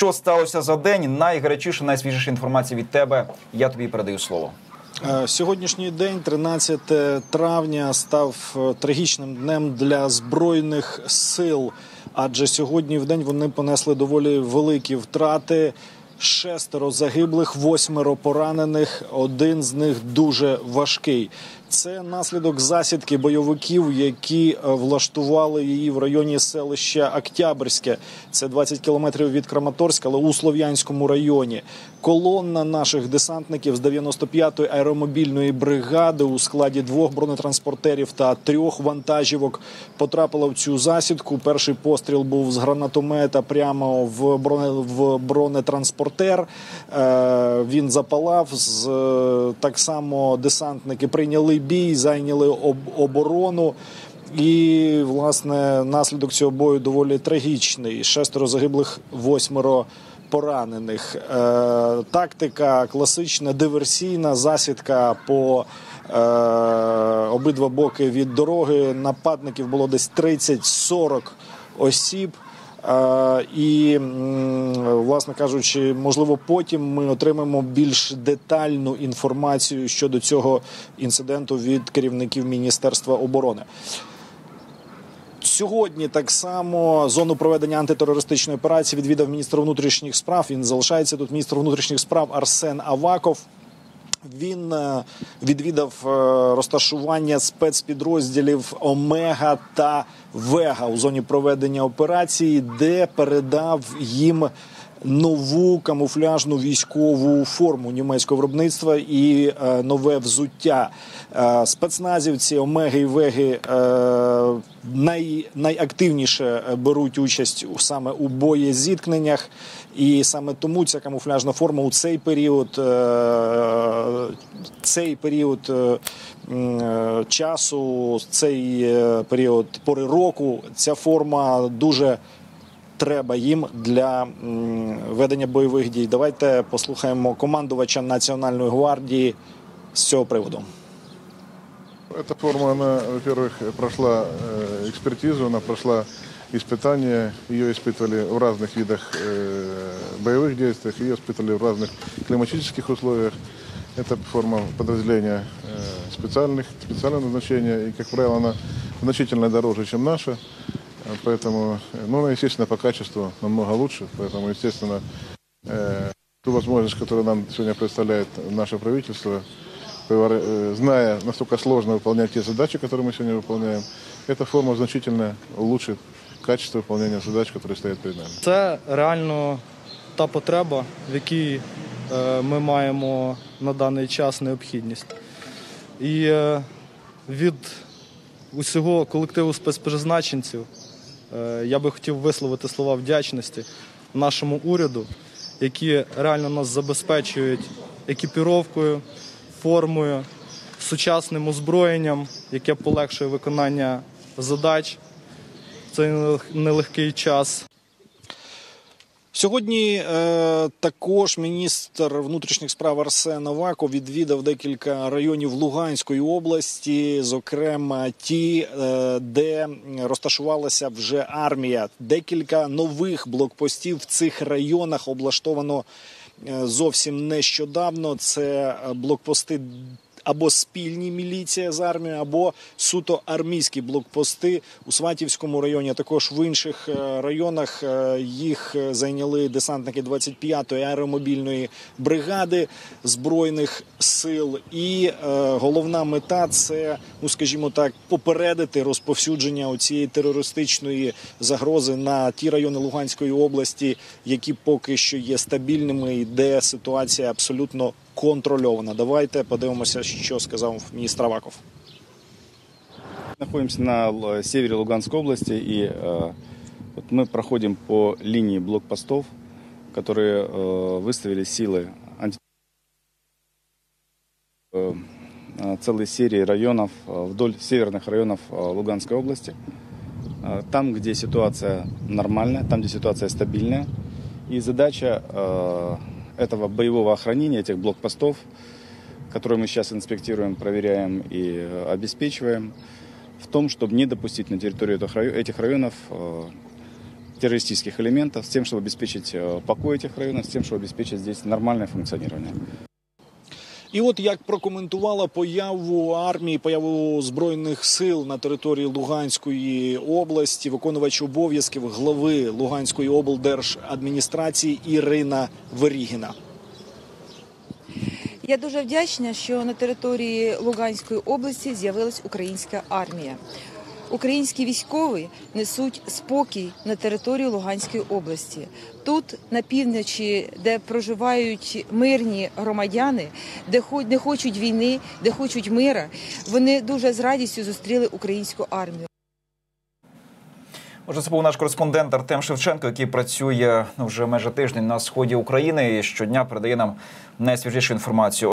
що сталося за день. Найгарячіша, найсвіжіша інформація від тебе. Я тобі передаю слово. Е, сьогоднішній день, 13 травня, став е, трагічним днем для збройних сил. Адже сьогодні в день вони понесли доволі великі втрати. Шестеро загиблих, восьмеро поранених. Один з них дуже важкий. Це наслідок засідки бойовиків, які е, влаштували її в районі селища Октябрьське. Це 20 кілометрів від Краматорська, але у Слов'янському районі. Колонна наших десантників з 95-ї аеромобільної бригади у складі двох бронетранспортерів та трьох вантажівок потрапила в цю засідку. Перший постріл був з гранатомета прямо в в бронетранспортер. Е, Він запалав з е, так само десантники прийняли бій, зайняли об, оборону. І власне наслідок цього бою доволі трагічний. Шестеро загиблих, восьмеро поранених. Е, тактика класична, диверсійна засідка по е, обидва боки від дороги. Нападників було десь 30-40 осіб. І, власне кажучи, можливо, потім ми отримаємо більш детальну інформацію щодо цього інциденту від керівників Міністерства оборони. Сьогодні так само зону проведення антитерористичної операції відвідав міністр внутрішніх справ. Він залишається тут. Міністр внутрішніх справ Арсен Аваков. Він е, відвідав е, розташування спецпідрозділів Омега та Вега у зоні проведення операції, де передав їм нову камуфляжну військову форму німецького виробництва і е, нове взуття. Е, спецназівці Омеги і Веги е, най, найактивніше беруть участь у- саме у боєзіткненнях. І саме тому ця камуфляжна форма у цей період, е, цей період е, е, часу, цей е, період пори року, ця форма дуже треба їм для м, ведення бойових дій. Давайте послухаємо командувача Національної гвардії з цього приводу. Эта форма, она, во-первых, прошла э, экспертизу, она прошла испытания. Ее испытывали в разных видах э, боевых действиях, ее испытывали в разных климатических условиях. Это форма подразделения э, специальных, специального назначения, и, как правило, она значительно дороже, чем наша. А Поэтому, э, ну, она, естественно, по качеству намного лучше. Поэтому, естественно, э, ту возможность, которую нам сегодня представляет наше правительство, повар- э, зная, насколько сложно выполнять те задачи, которые мы сегодня выполняем, эта форма значительно улучшит качество выполнения задач, которые стоят перед нами. Це реально та потреба, в якій е, ми маємо на даний час необхідність. І е, від усього колективу спецпризначенців е, я би хотів висловити слова вдячності нашому уряду, які реально нас забезпечують екіпіровкою, формою, сучасним озброєнням, яке полегшує виконання задач в цей нелег- нелегкий час. Сьогодні е, також міністр внутрішніх справ Арсен Аваков відвідав декілька районів Луганської області, зокрема ті, е, де розташувалася вже армія. Декілька нових блокпостів в цих районах облаштовано е, зовсім нещодавно. Це блокпости. Або спільні міліція з армією, або суто армійські блокпости у Сватівському районі, а також в інших е, районах е, їх е, зайняли десантники 25-ї аеромобільної бригади збройних сил. І головна мета це, ну скажімо так, попередити розповсюдження цієї терористичної загрози на ті райони Луганської області, які поки що є стабільними, і де ситуація абсолютно контрольована. Давайте подивимося, що сказав міністр Аваков. Находимся на севере Луганской области, и э, вот мы проходим по линии блокпостов, которые э, выставили силы анти... э, целой серии районов э, вдоль северных районов э, Луганской области. Э, Там, где ситуация нормальная, там, где ситуация стабильная. И задача этого боевого охранения, этих блокпостов, которые мы сейчас инспектируем, проверяем и э, обеспечиваем, в том, чтобы не допустить на территории этих райо- этих районов э, террористических элементов, с тем, чтобы обеспечить э, покой этих районов, с тем, чтобы обеспечить здесь нормальное функционирование. І от як прокоментувала появу армії, появу збройних сил на території Луганської області, виконувач обов'язків глави Луганської облдержадміністрації Ірина Верігіна. Я дуже вдячна, що на території Луганської області з'явилась українська армія. Українські військові несуть спокій на території Луганської області. Тут на півночі, де проживають мирні громадяни, де не хочуть війни, де хочуть мира, вони дуже з радістю зустріли українську армію. Отже, це був наш кореспондент Артем Шевченко, який працює ну, вже майже тиждень на сході України і щодня передає нам найсвіжішу інформацію.